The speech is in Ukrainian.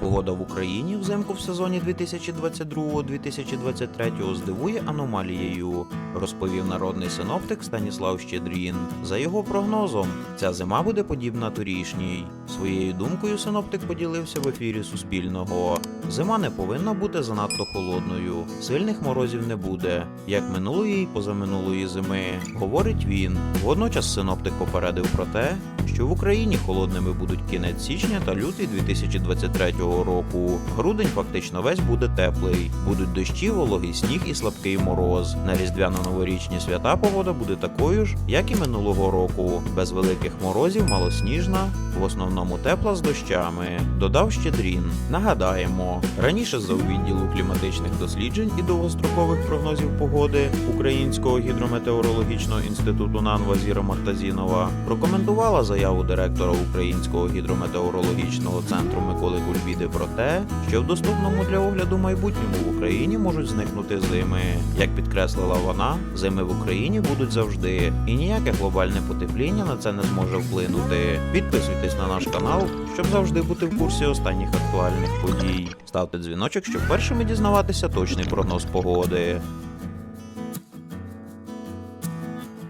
Погода в Україні взимку в сезоні 2022-2023 здивує аномалією, розповів народний синоптик Станіслав Щедрін. За його прогнозом, ця зима буде подібна торішній. Своєю думкою синоптик поділився в ефірі Суспільного. Зима не повинна бути занадто холодною, сильних морозів не буде, як минулої й позаминулої зими, говорить він. Водночас синоптик попередив про те, що в Україні холодними будуть кінець січня та лютий 2023 року. Грудень фактично весь буде теплий. Будуть дощі, вологий сніг і слабкий мороз. На різдвяно-новорічні свята погода буде такою ж, як і минулого року, без великих морозів, малосніжна, в основному тепла з дощами. Додав Щедрін. Нагадаємо, раніше за відділу кліматичних досліджень і довгострокових прогнозів погоди Українського гідрометеорологічного інституту НАН Вазіра Мартазінова прокоментувала заяву директора Українського гідрометеорологічного центру Миколи Кульбіди про те, що в доступному для огляду майбутньому в Україні можуть зникнути зими. Як підкреслила вона, зими в Україні будуть завжди, і ніяке глобальне потепління на це не зможе вплинути. Підписуйтесь на наш канал, щоб завжди бути в курсі останніх актуальних подій. Ставте дзвіночок, щоб першими дізнаватися точний прогноз погоди.